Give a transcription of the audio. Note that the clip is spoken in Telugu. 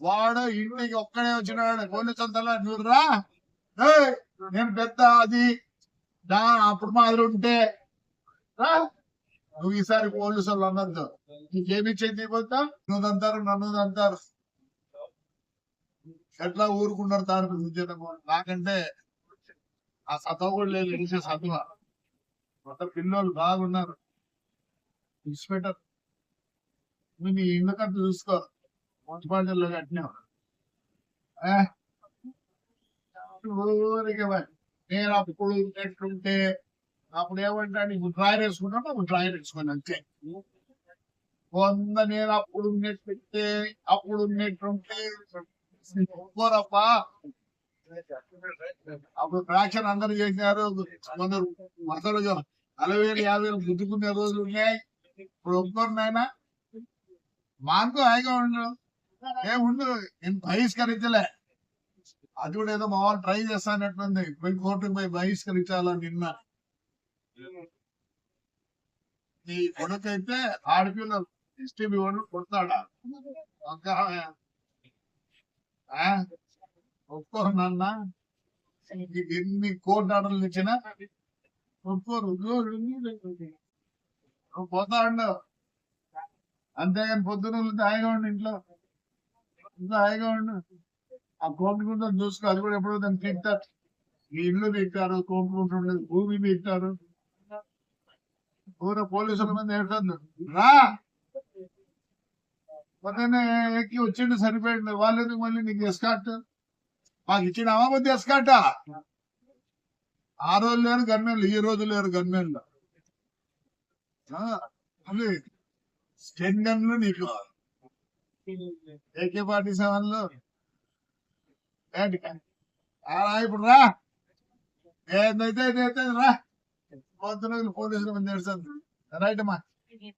వాడు ఇంటికి ఒక్కడే వచ్చినాడు. పోలీసు అంతలా నువ్వు నేను పెద్ద అది. అప్పుడు మాదిరి ఉంటే. నువ్వు ఈసారి పోలీసులు అన్నద్దు అనొద్దు. నీకేమి చేతి పోతా నువ్వు అంటారు నన్ను అంటారు ఎట్లా ఊరుకున్నారు తాను ఉద్యోగం నాకంటే ఆ సతవ కూడా లేదు తెలిసే సత్వ. మొత్తం పిల్లలు బాగున్నారు. ఇన్స్పెక్టర్. నువ్వు నీ కట్టు చూసుకో. మున్సిపాలిటీలో కట్టినావు. నేను అప్పుడు ఉన్నట్టుంటే అప్పుడు ఏమంటా నీకు డ్రాయర్ వేసుకుంటా అప్పుడు డ్రాయర్ వేసుకుని అంతే. వంద నేను అప్పుడు ఉన్నట్టుంటే అప్పుడు ఉన్నట్టుంటే ఒప్పుకోరప్పా అప్పుడు ఫ్రాక్షన్ అందరు చేసినారు కొందరు వందలు అరవై వేలు యాభై వేలు గుద్దుకునే రోజులు ఉన్నాయి. ఇప్పుడు ఒప్పుకోరు నాయన? మాకు హాయిగా ఉండడం ఏముండు నేను బహిష్కరించలే. అది కూడా ఏదో మా వాళ్ళు ట్రై చేస్తానట్టుంది పోయి కోర్టుకు పోయి బహిష్కరించాలని నిన్న. నీ కొడుకైతే ఆడపిల్లలు ఎస్టీబీ వాడు కొడతాడా. ఒక ఒప్పుకోరు నాన్న. ఎన్ని కోర్టు ఆర్డర్లు ఇచ్చినా ఒప్పుకోరు నువ్వు పోతా ఉండవు అంతేగాని పొద్దున వెళ్తే ఉండి ఇంట్లో. ఇంట్లో హాయిగా ఉండు ఆ కోర్టు గుండా చూసుకో అది కూడా ఎప్పుడో దాన్ని తింటారు ఈ ఇల్లు తింటారు కోర్టు గుంట భూమి తింటారు. ఊర పోలీసుల మీద ఏడుతుంది రా! పొద్దున్నే ఎక్కి వచ్చిండు సరిపోయింది. వాళ్ళు మళ్ళీ నీకు ఎస్కాట్ మాకు ఇచ్చిన మధ్య ఎస్కాట ఆ? రోజు లేరు గన్మెన్లు ఈ రోజు లేరు గన్మెన్లు. అది స్టెన్ గన్లు నీకు. ఏకే పార్టీ సెవెన్లు ఏంటి ఆ రా ఇప్పుడు రా. ఏందైతే రా. పొద్దున పోలీసుల మీద ఏడుస్తుంది. రైట్ అమ్మా.